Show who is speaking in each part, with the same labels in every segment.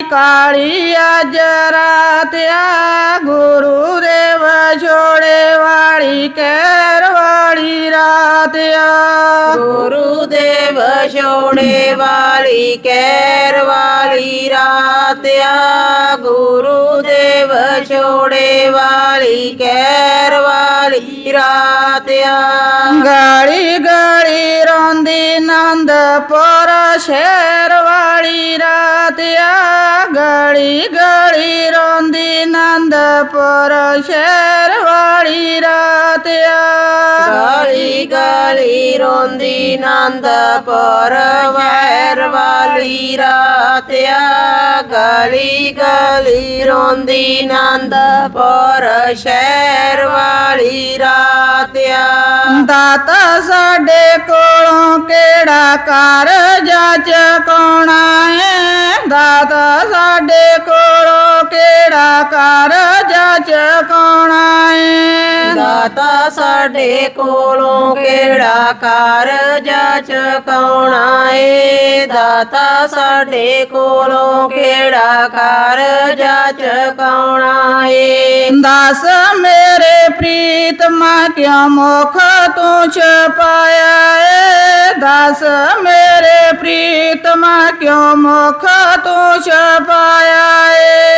Speaker 1: ਕਾਲੀ ਅੱਜ ਰਾਤ ਆ ਗੁਰੂ ਦੇਵ ਛੋੜੇ ਵਾਲੀ ਕਹਿਰ ਵਾਲੀ ਰਾਤ ਆ।
Speaker 2: ਗੁਰੂ ਦੇਵ ਛੋੜੇ ਵਾਲੀ ਕਹਿਰ ਵਾਲੀ ਰਾਤ ਆ। ਗੁਰੂ ਦੇਵ ਛੋੜੇ ਵਾਲੀ ਕਹਿਰ ਵਾਲੀ ਰਾਤ ਆ।
Speaker 1: ਗਾਲੀ ਗਾਲੀ ਰੋਂਦੀ ਨੰਦਪੁਰ ਸ਼ਹਿਰ ਵਾਲੀ ਰਾਤ ਆ। ਗਾਲੀ ਗਾਲੀ ਰੋਂਦੀ ਨੰਦਪੁਰ ਸ਼ਹਿਰ ਵਾਲੀ ਰਾਤ ਆ।
Speaker 2: ਗਾਲੀ ਗਾਲੀ ਰੋਂਦੀ ਨੰਦਪੁਰ ਵੈਰ ਵਾਲੀ ਰਾਤ ਆ। ਗਾਲੀ ਗਾਲੀ ਰੋਂਦੀ ਨੰਦਪੁਰ ਸ਼ਹਿਰ ਵਾਲੀ ਰਾਤ ਆ।
Speaker 1: ਦਾਤਾ ਸਾਡੇ ਕੋਲੋਂ ਕਿਹੜਾ ਕਾਰਜ ਕਿਹੜਾ ਕਾਰਜ ਚਕਾਉਣਾ ਏ
Speaker 2: ਦਾਤਾ ਸਾਡੇ ਕੋਲੋਂ ਕਿਹੜਾ ਕਾਰਜ ਚਕਾਉਣਾ ਏ ਦਾਤਾ ਸਾਡੇ ਕੋਲੋਂ ਕਿਹੜਾ ਕਾਰਜ ਚਕਾਉਣਾ ਏ
Speaker 1: ਦੱਸ ਮੇਰੇ ਪ੍ਰੀਤਮਾ ਕਿਉਂ ਮੁਖ ਤੂੰ ਛਪਾਇਆ ਏ? ਦੱਸ ਮੇਰੇ ਪ੍ਰੀਤਮਾ ਕਿਉਂ ਮੁਖ ਤੂੰ ਛਪਾਇਆ ਏ?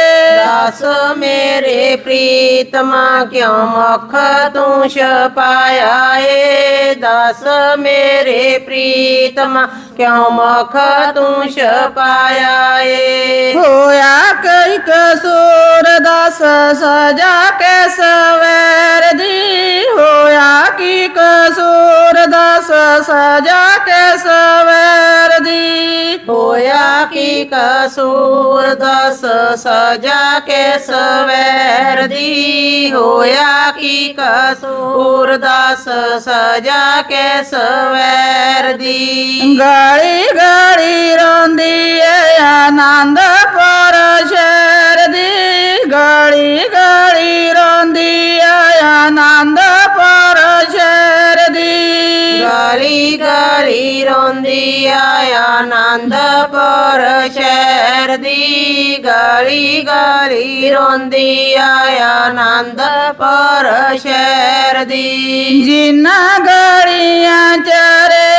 Speaker 2: ਮੇਰੇ ਪ੍ਰੀਤਮਾ ਕਿਉਂ ਮੁਖ ਤੂੰ ਛਪਾਇਆ ਏ ਦੱਸ ਮੇਰੇ ਪ੍ਰੀਤਮਾ ਕਿਉਂ ਮੁਖ ਤੂੰ ਛਪਾਇਆ ਏ
Speaker 1: ਹੋਇਆ ਕਈ ਕਸੂਰ ਦਸ ਸਜਾ ਕੇ ਸਵੇਰ ਦੀ ਹੋਇਆ ਕੀ ਕਸੂਰ ਦਸ ਸਜਾ ਕੇ ਸਵੇਰ ਦੀ
Speaker 2: ਹੋਇਆ ਕੀ ਕਸੂਰ ਦਸ ਸਜਾ ਕੇ ਸਵੈਰ ਦੀ ਹੋਇਆ ਕੀ ਕਸੂਰ ਦਸ ਸਜਾ ਕੇ ਸਵੈਰ ਦੀ
Speaker 1: ਗਾਲੀ ਗਾਲੀ ਰੋਂਦੀ ਏ ਆਨੰਦਪੁਰ ਸ਼ਹਿਰ ਦੀ ਗਲੀ ਗਲੀ ਰੋਂਦੀ
Speaker 2: ਆ ਆਨੰਦਪੁਰ ਸ਼ਹਿਰ ਦੀ।
Speaker 1: ਜਿਨ੍ਹਾਂ ਗਲੀਆਂ ਚਰਿਆ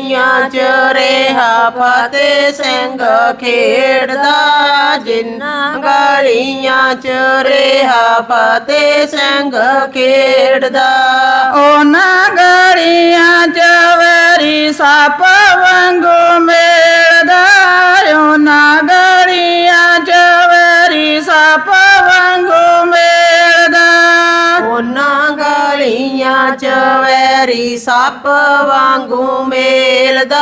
Speaker 1: ਗਲੀਆਂ
Speaker 2: ਚ ਰਿਹਾ ਫਤਿਹ ਸਿੰਘ ਖੇਡਦਾ ਜਿਨ੍ਹਾਂ ਗਲੀਆਂ ਚ ਰਿਹਾ ਫਤਿਹ ਸਿੰਘ ਖੇਡਦਾ
Speaker 1: ਉਹਨਾਂ ਗਲੀਆਂ ਚ ਵੈਰੀ ਸੱਪ ਵਾਂਗੂ ਮਿਲਦਾ ਵੈਰੀ ਸੱਪ ਵਾਂਗੂ ਮੇਲਦਾ,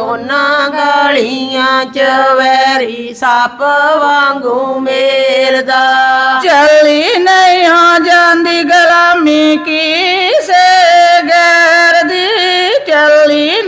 Speaker 2: ਉਹਨਾਂ ਗਲੀਆਂ ਚ ਵੈਰੀ ਸੱਪ ਵਾਂਗੂ ਮੇਲਦਾ।
Speaker 1: ਚੱਲੀ ਨਹੀਂ ਆ ਜਾਂਦੀ ਗੁਲਾਮੀ ਕਿਸੇ ਗੈਰ ਦੀ, ਚੱਲੀ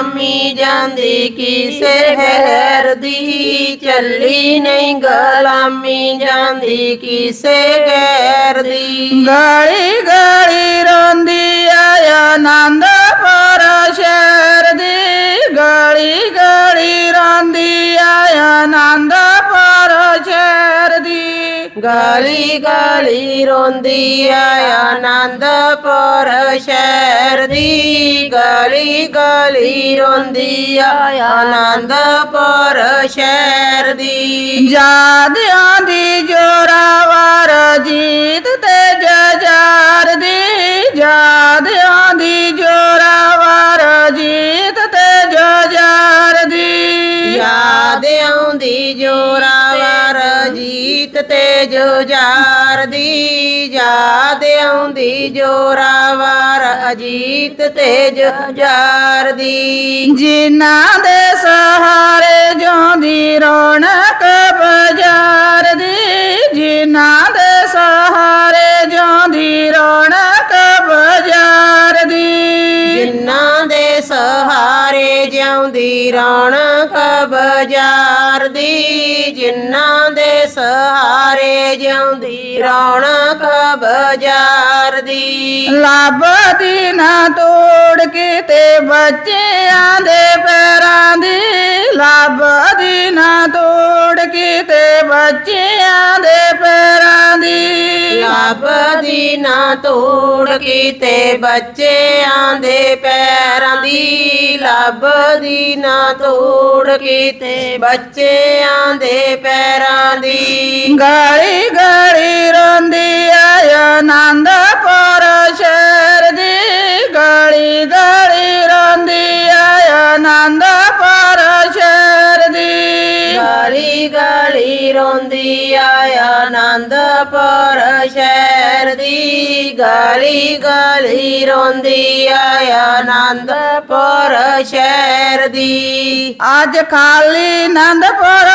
Speaker 2: ਗਰਾਮੀ ਜਾਂਦੀ ਕਿਸੇ ਗੈਰ ਦੀ ਚੱਲੀ ਨਹੀਂ ਗਲਾਮੀ ਜਾਂਦੀ ਕਿਸੇ ਗੈਰ ਦੀ।
Speaker 1: ਗਾਲੀ ਗਾਲੀ ਰੋਂਦੀ ਆਇਆ ਆਨੰਦਪੁਰ ਸ਼ਹਿਰ ਦੀ। ਗਾਲੀ ਗਾਲੀ ਰੋਂਦੀ ਆਇਆ ਆਨੰਦਪੁਰ ਸ਼ਹਿਰ ਦੀ।
Speaker 2: ਗਾਲੀ ਗਾਲੀ ਰੋਂਦੀ ਆ ਆਨੰਦਪੁਰ ਸ਼ਹਿਰ ਦੀ ਗਾਲੀ ਗਾਲੀ ਰੋਂਦੀ ਆ ਆਨੰਦਪੁਰ ਸ਼ਹਿਰ ਦੀ
Speaker 1: ਯਾਦ ਆਂਦੀ ਜੋਰਾਵਰ ਜੀਤ ਤੇ ਜਜਾਰ ਦੀ ਯਾਦ ਆਂਦੀ ਜੋਰਾਵਰ ਜੀਤ ਤੇ ਜਜਾਰ ਦੀ
Speaker 2: ਯਾਦ ਆਉਂਦੀ ਜੋਰਾਵਰ ਜੀਤ ਤੇ ਜੁਝਾਰ ਦੀ ਯਾਦ ਆਉਂਦੀ ਜੋਰਾਵਰ ਅਜੀਤ ਤੇ ਜੁਝਾਰ ਦੀ।
Speaker 1: ਜਿਨ੍ਹਾਂ ਦੇ ਸਹਾਰੇ ਜਿਉਂਦੀ ਰੌਣਕ ਬਾਜ਼ਾਰ ਦੀ ਜਿਨ੍ਹਾਂ ਦੇ ਸਹਾਰੇ ਜਿਉਂਦੀ ਰੌਣਕ ਬਾਜ਼ਾਰ ਦੀ।
Speaker 2: ਜਿਨ੍ਹਾਂ ਦੇ ਸਹਾਰੇ ਜਿਉਂਦੀ ਰੌਣਕ ਬਾਜ਼ਾਰ ਦੀ ਜਿਨ੍ਹਾਂ ਦੇ ਸਹਾਰੇ ਜਿਉਂਦੀ ਰੌਣਕ ਬਾਜ਼ਾਰ ਦੀ
Speaker 1: ਲੱਭਦੀ ਨਾ ਤੋੜ ਕਿਤੇ ਬੱਚਿਆਂ ਦੇ ਪੈਰਾਂ ਦੀ। ਲੱਭਦੀ ਨਾ ਤੋੜ ਕਿਤੇ ਬੱਚਿਆਂ ਦੇ ਪੈਰਾਂ ਦੀ।
Speaker 2: ਲੱਭਦੀ ਨਾ ਤੋੜ ਕੀਤੇ ਬੱਚਿਆਂ ਦੇ ਪੈਰਾਂ ਦੀ। ਲੱਭਦੀ ਨਾ ਤੋੜ ਕੀਤੇ ਬੱਚਿਆਂ ਦੇ ਪੈਰਾਂ ਦੀ।
Speaker 1: ਗਾਲੀ ਗਾਲੀ ਰੋਂਦੀ ਆਇ ਗਾਲੀ ਗਾਲੀ ਰੋਂਦੀ ਆਇ ਆਨੰਦਪੁਰ ਸ਼ਹਿਰ ਦੀ।
Speaker 2: ਗਾਲੀ ਗਾਲੀ ਰੋਂਦੀ ਆਇਆ ਆਨੰਦਪੁਰ ਸ਼ਹਿਰ ਦੀ। ਗਾਲੀ ਗਾਲੀ ਰੋਂਦੀ ਆਇਆ ਆਨੰਦਪੁਰ ਸ਼ਹਿਰ ਦੀ।
Speaker 1: ਅੱਜ ਖਾਲੀ ਆਨੰਦਪੁਰ